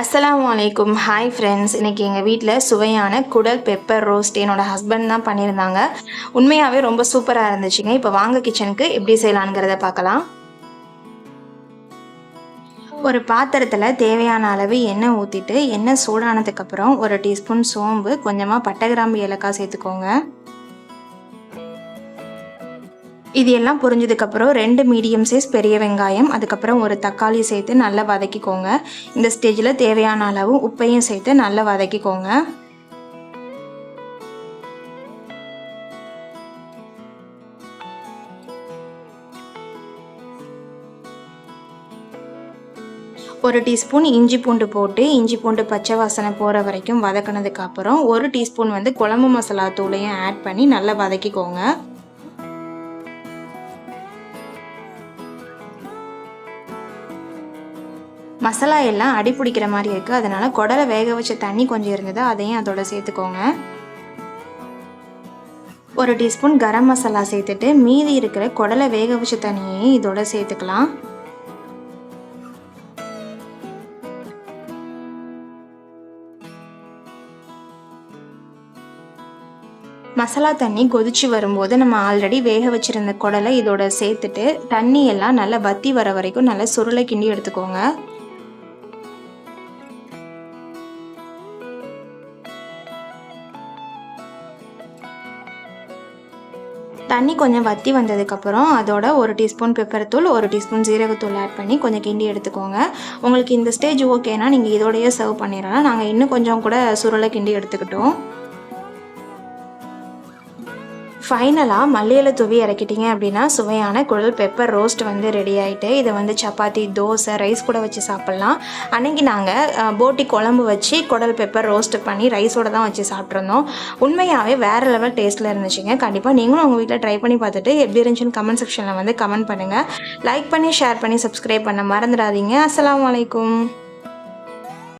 அஸ்ஸலாமு அலைக்கும் hi friends இன்றைக்கி எங்கள் வீட்டில் சுவையான குடல் பெப்பர் ரோஸ்ட் என்னோட ஹஸ்பண்ட் தான் பண்ணியிருந்தாங்க. உண்மையாகவே ரொம்ப சூப்பராக இருந்துச்சுங்க. இப்போ வாங்க கிச்சனுக்கு எப்படி செய்யலாங்கிறத பார்க்கலாம். ஒரு பாத்திரத்தில் தேவையான அளவு எண்ணெய் ஊற்றிட்டு எண்ணெய் சூடானதுக்கப்புறம் ஒரு டீஸ்பூன் சோம்பு கொஞ்சமாக பட்டை கிராம்பு ஏலக்காய் சேர்த்துக்கோங்க. இது எல்லாம் புரிஞ்சதுக்கப்புறம் ரெண்டு மீடியம் சைஸ் பெரிய வெங்காயம் அதுக்கப்புறம் ஒரு தக்காளி சேர்த்து நல்லா வதக்கிக்கோங்க. இந்த ஸ்டேஜில் தேவையான அளவு உப்பையும் சேர்த்து நல்லா வதக்கிக்கோங்க. ஒரு டீஸ்பூன் இஞ்சி பூண்டு போட்டு இஞ்சி பூண்டு பச்சை வாசனை போகிற வரைக்கும் வதக்கினதுக்கப்புறம் ஒரு டீஸ்பூன் வந்து குழம்பு மசாலா தூளையும் ஆட் பண்ணி நல்லா வதக்கிக்கோங்க. மசாலா எல்லாம் அடி பிடிக்கிற மாதிரி இருக்குது அதனால் குடலை வேக வச்ச தண்ணி கொஞ்சம் இருந்தது. அதையும் அதோட சேர்த்துக்கோங்க. ஒரு டீஸ்பூன் கரம் மசாலா சேர்த்துட்டு மீதி இருக்கிற குடலை வேக வச்ச தண்ணியையும் இதோட சேர்த்துக்கலாம். மசாலா தண்ணி கொதிச்சு வரும்போது நம்ம ஆல்ரெடி வேக வச்சுருந்த குடலை இதோட சேர்த்துட்டு தண்ணி எல்லாம் நல்லா வத்தி வர வரைக்கும் நல்லா சுருளை கிண்டி எடுத்துக்கோங்க. தண்ணி கொஞ்சம் வற்றி வந்ததுக்கப்புறம் அதோட ஒரு டீஸ்பூன் பெப்பர் தூள் ஒரு டீஸ்பூன் ஜீரகத்தூள் ஆட் பண்ணி கொஞ்சம் கிண்டி எடுத்துக்கோங்க. உங்களுக்கு இந்த ஸ்டேஜ் ஓகேனா நீங்கள் இதோடையே சர்வ் பண்ணிடலாம். நாங்கள் இன்னும் கொஞ்சம் கூட சுருளை கிண்டி எடுத்துக்கிட்டோம். ஃபைனலாக மல்லியில் தூவி இறக்கிட்டீங்க அப்படின்னா சுவையான குழல் பெப்பர் ரோஸ்ட் வந்து ரெடி ஆகிட்டு இதை வந்து சப்பாத்தி தோசை ரைஸ் கூட வச்சு சாப்பிட்லாம். அன்றைக்கி நாங்கள் போட்டி குழம்பு வச்சு குடல் பெப்பர் ரோஸ்ட் பண்ணி ரைஸோட தான் வச்சு சாப்பிட்ருந்தோம் உண்மையாகவே வேறு லெவல் டேஸ்ட்டில் இருந்துச்சுங்க. கண்டிப்பாக நீங்களும் உங்கள் வீட்டில் ட்ரை பண்ணி பார்த்துட்டு எப்படி இருந்துச்சுன்னு கமெண்ட் செக்ஷனில் வந்து கமெண்ட் பண்ணுங்கள் லைக் பண்ணி ஷேர் பண்ணி சப்ஸ்கிரைப் பண்ண மறந்துடாதீங்க. அஸ்லாம் வலைக்கும்